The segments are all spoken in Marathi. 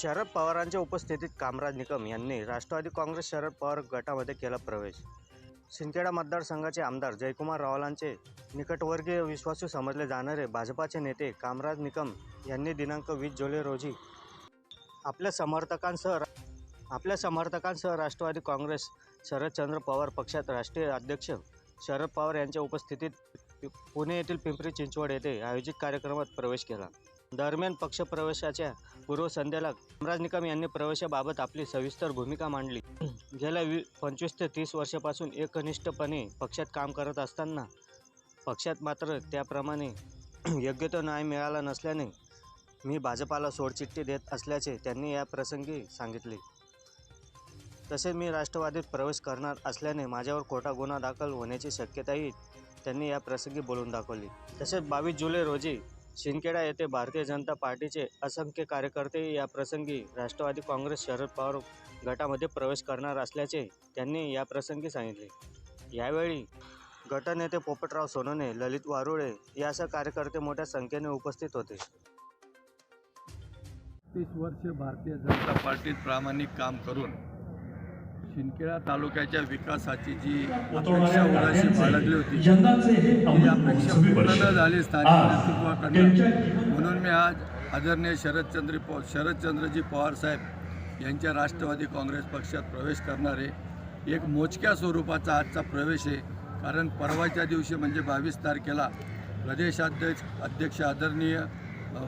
शरद पवारांच्या उपस्थितीत कामराज निकम यांनी राष्ट्रवादी काँग्रेस शरद पवार गटामध्ये केला प्रवेश. सिंदखेडा मतदारसंघाचे आमदार जयकुमार रावलांचे निकटवर्गीय विश्वासू समजले जाणारे भाजपाचे नेते कामराज निकम यांनी दिनांक वीस जुलै रोजी आपल्या समर्थकांसह आपल्या समर्थकांसह राष्ट्रवादी काँग्रेस शरदचंद्र पवार पक्षात राष्ट्रीय अध्यक्ष शरद पवार यांच्या उपस्थितीत पुणे येथील पिंपरी चिंचवड येथे आयोजित कार्यक्रमात प्रवेश केला. दरम्यान पक्षप्रवेशाच्या पूर्वसंध्येला कामराज निकम यांनी प्रवेशाबाबत आपली सविस्तर भूमिका मांडली. गेल्या वी पंचवीस ते तीस वर्षापासून एकनिष्ठपणे पक्षात काम करत असताना पक्षात मात्र त्याप्रमाणे योग्य तो न्याय मिळाला नसल्याने मी भाजपाला सोडचिठ्ठी देत असल्याचे त्यांनी या प्रसंगी सांगितले. तसेच मी राष्ट्रवादीत प्रवेश करणार असल्याने माझ्यावर खोटा गुन्हा दाखल होण्याची शक्यताही त्यांनी या प्रसंगी बोलून दाखवली. तसेच बावीस जुलै रोजी शिंदखेडा येथे भारतीय जनता पार्टीचे असंख्य कार्यकर्ते या प्रसंगी राष्ट्रवादी काँग्रेस शरद पवार गटामध्ये प्रवेश करणार असल्याचे त्यांनी या प्रसंगी सांगितले. यावेळी गटनेते पोपटराव सोनवणे ललित वारुळे यासह कार्यकर्ते मोठ्या संख्येने उपस्थित होते. तीस वर्ष भारतीय जनता पार्टीत प्रामाणिक काम करून शिंदखेडा तालुक्याच्या विकासाची जी अपेक्षा उराशी बाळगली होती हे ती अपेक्षा पूर्ण झाली स्थानिक नेतृत्वाकडनं म्हणून मी आज आदरणीय शरदचंद्र प शरदचंद्रजी पवार साहेब यांच्या राष्ट्रवादी काँग्रेस पक्षात प्रवेश करणारे एक मोजक्या स्वरूपाचा आजचा प्रवेश आहे. कारण परवाच्या दिवशी म्हणजे बावीस तारखेला प्रदेशाध्यक्ष अध्यक्ष आदरणीय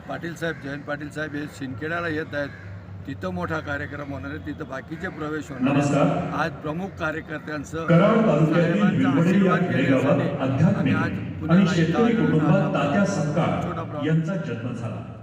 पाटील साहेब जयंत पाटील साहेब हे शिंदखेड्याला येत आहेत. तिथं मोठा कार्यक्रम होणार आहे तिथं बाकीचे प्रवेश होणार आज प्रमुख कार्यकर्त्यांसह तालुक्यातील साहेबांचा आशीर्वाद घेण्यासाठी आम्ही आज. तात्या छोटा. यांचा जन्म झाला